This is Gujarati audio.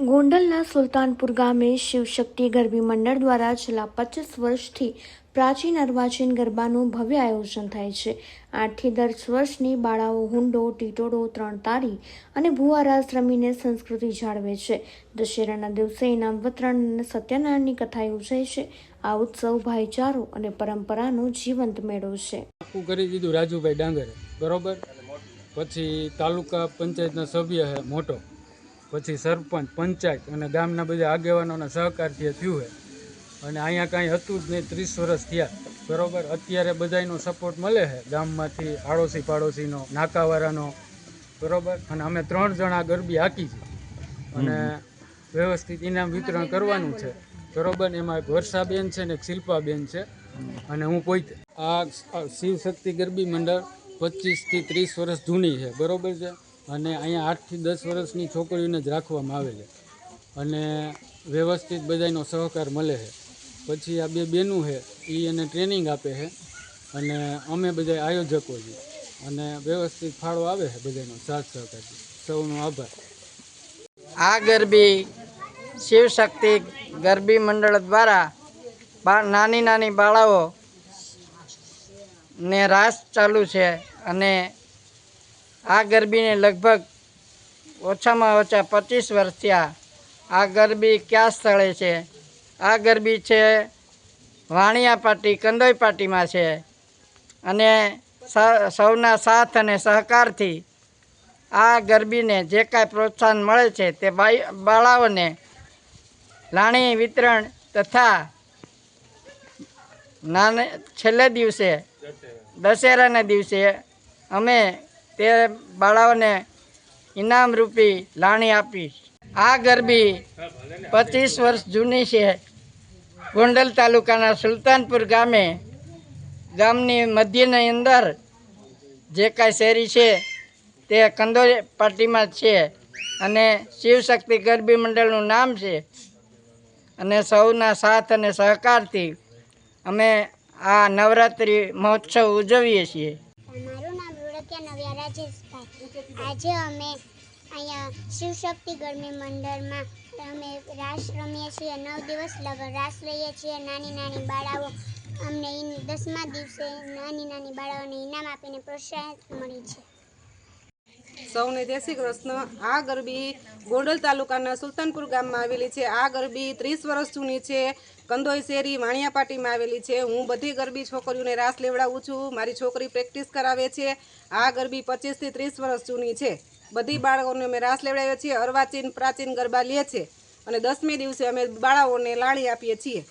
ગોંડલના સુલતાનપુર ગામે શિવશક્તિ ગરબી મંડળ દ્વારા છેલ્લા પચીસ વર્ષથી પ્રાચીન અર્વાચીન ગરબાનું ભવ્ય આયોજન થાય છે. આઠથી દસ વર્ષની બાળાઓ હુંડો, ટીટોડો ત્રણ તારી અને ભુવારાસ રમીને સંસ્કૃતિ જાળવે છે. દશેરાના દિવસે ઇનામ વિતરણ અને સત્યનારાયણની કથા યોજાય છે. આ ઉત્સવ ભાઈચારો અને પરંપરાનો જીવંત મેળો છે. કરી દીધું રાજુભાઈ ડાંગરે, બરોબર? પછી તાલુકા પંચાયતના સભ્ય મોટો. પછી સરપંચ પંચાયત અને ગામના બધા આગેવાનોના સહકારથી એ થયું છે અને અહીંયા કાંઈ હતું જ નહીં ત્રીસ વર્ષ થયા. બરોબર? અત્યારે બધાયનો સપોર્ટ મળે છે ગામમાંથી આડોશી પાડોશીનો નાકાવાળાનો. બરોબર? અને અમે ત્રણ જણા ગરબી હાકી છે. અને વ્યવસ્થિત ઇનામ વિતરણ કરવાનું છે. બરોબર? એમાં એક વર્ષાબેન છે ને એક શિલ્પાબેન છે. અને હું પોતે આ શિવશક્તિ ગરબી મંડળ પચીસથી ત્રીસ વર્ષ જૂની છે. બરોબર છે? અને અહીંયા આઠથી દસ વર્ષની છોકરીઓને જ રાખવામાં આવે છે અને વ્યવસ્થિત બધાનો સહકાર મળે છે. પછી આ બે બેનું છે એ એને ટ્રેનિંગ આપે છે. અને અમે બધા આયોજકો છીએ. અને વ્યવસ્થિત ફાળો આવે છે બધાનો સાથ સહકારથી. સૌનો આભાર. આ ગરબી શિવશક્તિ ગરબી મંડળ દ્વારા નાની નાની બાળાઓ ને રાસ ચાલુ છે અને આ ગરબીને લગભગ ઓછામાં ઓછા પચીસ વર્ષ થયા. આ ગરબી કયા સ્થળે છે? આ ગરબી છે વાણિયા પાટી, કંદોઈ પાટીમાં છે. અને સૌના સાથ અને સહકારથી આ ગરબીને જે કાંઈ પ્રોત્સાહન મળે છે તે બાળાઓને લાણી વિતરણ તથા નાને, છેલ્લે દિવસે, દશેરાના દિવસે અમે તે બાળાઓને ઇનામરૂપી લાણી આપી. આ ગરબી પચીસ વર્ષ જૂની છે. ગોંડલ તાલુકાના સુલતાનપુર ગામે. ગામની મધ્યની અંદર જે કાંઈ શેરી છે, તે કંદોરી પાર્ટીમાં છે અને શિવશક્તિ ગરબી મંડળનું નામ છે. અને સૌના સાથ અને સહકારથી અમે આ નવરાત્રિ મહોત્સવ ઉજવીએ છીએ. નામ નવ્યા રાજેશભાઈ આજે અમે અહીંયા શિવશક્તિ ગરમી મંડળમાં અમે રાસ રમીએ છીએ, નવ દિવસ લગભગ રાસ લઈએ છીએ. નાની નાની બાળાઓ અમને દસમા દિવસે નાની નાની બાળાઓને ઇનામ આપીને પ્રોત્સાહન મળી છે. સૌને જય શ્રી કૃષ્ણ. આ ગરબી ગોંડલ તાલુકાના સુલતાનપુર ગામમાં આવેલી છે. આ ગરબી ત્રીસ વર્ષ જૂની છે. કંદોઈ શેરી વાણિયાપાટીમાં આવેલી છે. હું બધી ગરબી છોકરીઓને રાસ લેવડાવું છું. મારી છોકરી પ્રેક્ટિસ કરાવે છે. આ ગરબી પચીસથી ત્રીસ વર્ષ જૂની છે. બધી બાળકોને અમે રાસ લેવડાવીએ છીએ. અર્વાચીન પ્રાચીન ગરબા લે છે. અને દસમી દિવસે અમે બાળાઓને લાણી આપીએ છીએ.